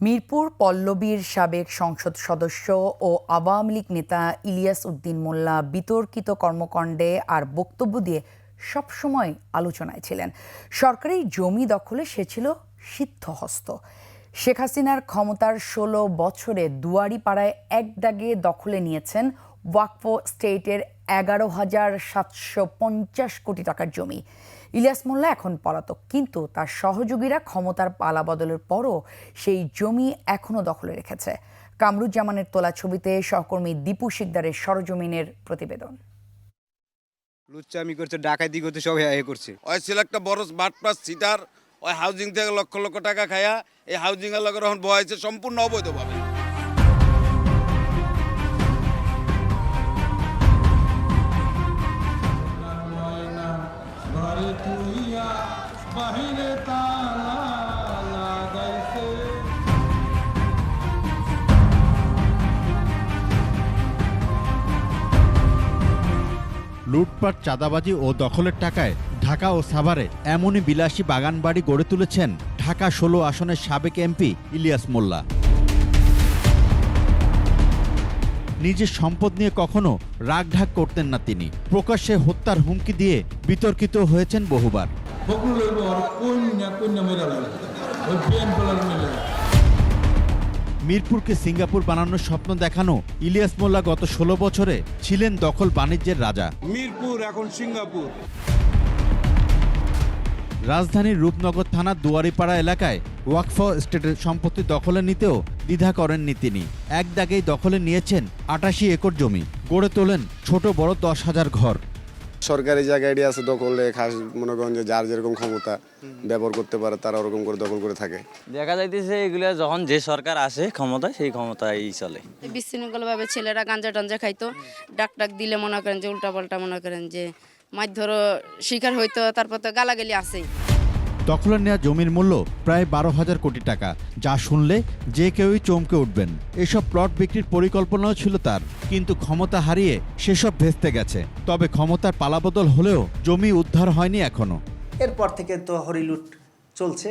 মিরপুর পল্লবীর সাবেক সংসদ সদস্য ও আওয়ামী লীগ নেতা ইলিয়াস উদ্দিন মোল্লা বিতর্কিত কর্মকাণ্ডে আর বক্তব্য দিয়ে সবসময় আলোচনায় ছিলেন। সরকারি জমি দখলে সে ছিল সিদ্ধহস্ত। শেখ হাসিনার ক্ষমতার ষোলো বছরে দুয়ারি পাড়ায় এক দাগে দখলে নিয়েছেন ওয়াকফো স্টেটের এগারো হাজার সাতশো পঞ্চাশ কোটি টাকার জমি। ইলিয়াস মোল্লা এখন পলাতক কিন্তু তার সহযোগীরা ক্ষমতার পালা বদলের পরও সেই জমি এখনও দখলে রেখেছে। কামরুজ্জামানের তোলা ছবিতে সহকর্মী দীপু শিকদারের সরজমিনের প্রতিবেদন। লুচ্চামি করছে ডাকাতি করছে সব এ করছে। ওই ছিল একটা বড় স্মার্ট পাস সিটার ওই হাউজিং থেকে লক্ষ লক্ষ টাকা খায়া এই হাউজিং এর লগে এখন বয়েছে সম্পূর্ণ অবৈধভাবে। বাহিরে তালা লাগাইছে। লুটপাট, চাঁদাবাজি ও দখলের টাকায় ঢাকা ও সাভারে এমনই বিলাসী বাগানবাড়ি গড়ে তুলেছেন ঢাকা ষোলো আসনের সাবেক এমপি ইলিয়াস মোল্লা। নিজের সম্পদ নিয়ে কখনো রাগঢাক করতেন না তিনি। প্রকাশ্যে হত্যার হুমকি দিয়ে বিতর্কিত হয়েছেন বহুবার। মিরপুরকে সিঙ্গাপুর বানানোর স্বপ্ন দেখানো ইলিয়াস মোল্লা গত ষোলো বছরে ছিলেন দখল বাণিজ্যের রাজা। মিরপুর এখন সিঙ্গাপুর। রাজধানীর রূপনগর থানার দুয়ারিপাড়া এলাকায় ওয়াকফ স্টেটের সম্পত্তি দখলে নিতেও দ্বিধা করেননি তিনি। এক দাগেই দখলে নিয়েছেন আটাশি একর জমি গড়ে তোলেন ছোট বড় দশ হাজার ঘর। সরকারি জায়গায় আছে দখলে খাস মনে করেন যে যার যেরকম ক্ষমতা ব্যবহার করতে পারে তারা ওরকম করে দখল করে থাকে। দেখা যাইতেছে এগুলো যখন যে সরকার আসে ক্ষমতা সেই ক্ষমতায় চলে। বিশৃঙ্খলভাবে ছেলেরা গাঞ্জা টাঞ্জা খাইতো। ডাক ডাক দিলে মনে করেন যে উল্টা পাল্টা মনে করেন যে মাছ ধরো শিকার হইতো তারপর তো গালাগালি আছেই। দখলে নেওয়া জমির মূল্য প্রায় বারো হাজার কোটি টাকা, যা শুনলে যে কেউই চমকে উঠবেন। এসব প্লট বিক্রির পরিকল্পনাও ছিল তার, কিন্তু ক্ষমতা হারিয়ে সেসব ভেস্তে গেছে। তবে ক্ষমতার পালাবদল হলেও জমি উদ্ধার হয়নি এখনও। এরপর থেকে তো হরিলুট চলছে।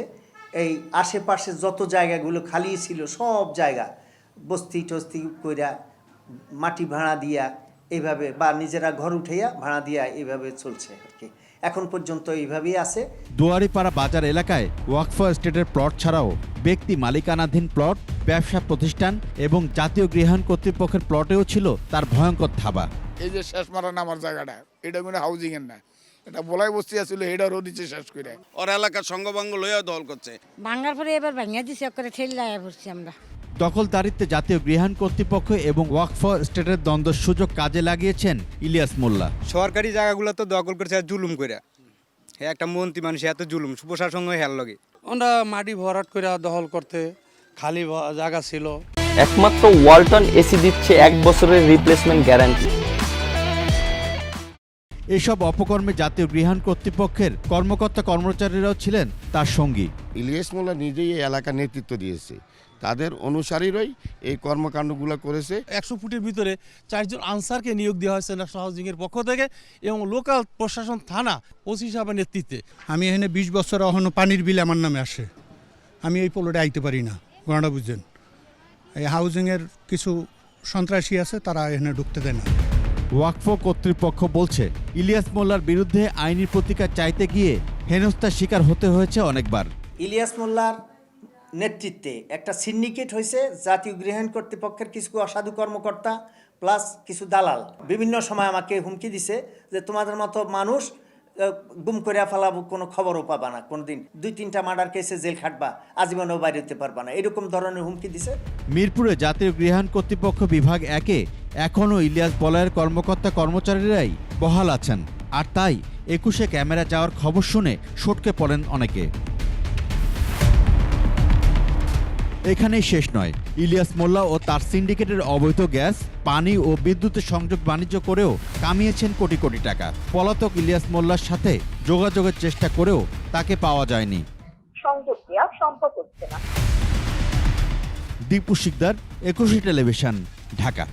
এই আশেপাশে যত জায়গাগুলো খালি ছিল, সব জায়গা বস্তি টস্তি কইরা মাটি ভাড়া দিয়া এইভাবে বা নিজেরা ঘর উঠাইয়া ভাড়া দিয়া এইভাবে চলছে আর কি। এখন পর্যন্ত এইভাবেই আছে। দুয়ারিপাড়া বাজার এলাকায় ওয়াকফ স্টেটের প্লট ছাড়াও ব্যক্তি মালিকানাধীন প্লট ব্যবসা প্রতিষ্ঠান এবং জাতীয় গৃহায়ণ কর্তৃপক্ষের প্লটেও ছিল তার ভয়ঙ্কর থাবা। এই যে শেষ মারা নামার জায়গাটা এটা কোনো হাউজিং এর না। এটা বলাই বস্তি আছিল এটারও নিচে শেষ করে। ওর এলাকার সঙ্গভঙ্গ লইয়া দখল করছে। ভাঙার পরে এবার ভাঙিয়া দিছে করে ঠেলায় পড়ছি আমরা। দখলদারিত্বে জাতীয় গৃহায়ণ কর্তৃপক্ষ এবং ওয়াকফ স্টেটের দ্বন্দ্ব সুযোগ কাজে লাগিয়েছেন ইলিয়াস মোল্লা। সরকারি জায়গাগুলো তো দখল করেছে আর জুলুম করে হ্যাঁ একটা মন্ত্রী মানুষ এত জুলুম সুপ্রশাসন হেল লগে। ওরা মাটি ভরাট করে দখল করতে খালি জায়গা ছিল। একমাত্র ওয়ালটন এসি দিচ্ছে এক বছরের রিপ্লেসমেন্ট গ্যারান্টি এসব অপকর্মে জাতীয় গৃহায়ণ কর্তৃপক্ষের কর্মকর্তা কর্মচারীরাও ছিলেন তার সঙ্গী। ইলিয়াস মোল্লা নিজেই এই এলাকার নেতৃত্ব দিয়েছে। তাদের অনুসারীরাই এই কর্মকাণ্ডগুলো করেছে। একশো ফুটের ভিতরে চারজন আনসারকে নিয়োগ দেওয়া হয়েছে ন্যাশনাল হাউজিং এর পক্ষ থেকে এবং লোকাল প্রশাসন থানা ওসি সাহেবের নেতৃত্বে। আমি এখানে বিশ বছর এখনও পানির বিল আমার নামে আসে। আমি এই পোলোটা আইতে পারি না ঘটনা বুঝছেন। এই হাউজিংয়ের কিছু সন্ত্রাসী আছে তারা এখানে ঢুকতে দেয় না। ওয়াকফ কর্তৃপক্ষ বলছে, ইলিয়াস মোল্লার বিরুদ্ধে আইনি প্রতিকার চাইতে গিয়ে হেনস্থার শিকার হতে হয়েছে অনেকবার। ইলিয়াস মোল্লার নেতৃত্বে একটা সিন্ডিকেট হয়েছে জাতীয় গৃহায়ণ কর্তৃপক্ষের কিছু অসাধু কর্মকর্তা, প্লাস কিছু দালাল। বিভিন্ন সময় আমাকে হুমকি দিছে যে তোমাদের মতো মানুষ গুম করে ফেলাবো, কোনো খবরও পাবা না। কোনোদিন দুই তিনটা মার্ডার কেসে জেল খাটবা, আজীবনেও বাইরে হতে পারবা না। এরকম ধরনের হুমকি দিছে? মিরপুরে জাতীয় গৃহায়ণ কর্তৃপক্ষ বিভাগ একে এখনও ইলিয়াস বলয়ের কর্মকর্তা কর্মচারীরাই বহাল আছেন। আর তাই একুশে ক্যামেরা যাওয়ার খবর শুনে সটকে পড়েন অনেকে। এখানেই শেষ নয়। ইলিয়াস মোল্লা ও তার সিন্ডিকেটের অবৈধ গ্যাস পানি ও বিদ্যুতের সংযোগ বাণিজ্য করেও কামিয়েছেন কোটি কোটি টাকা। পলাতক ইলিয়াস মোল্লার সাথে যোগাযোগের চেষ্টা করেও তাকে পাওয়া যায়নি। সংযোগ দেওয়া সম্ভব হচ্ছে না। দীপু শিকদার একুশে টেলিভিশন ঢাকা।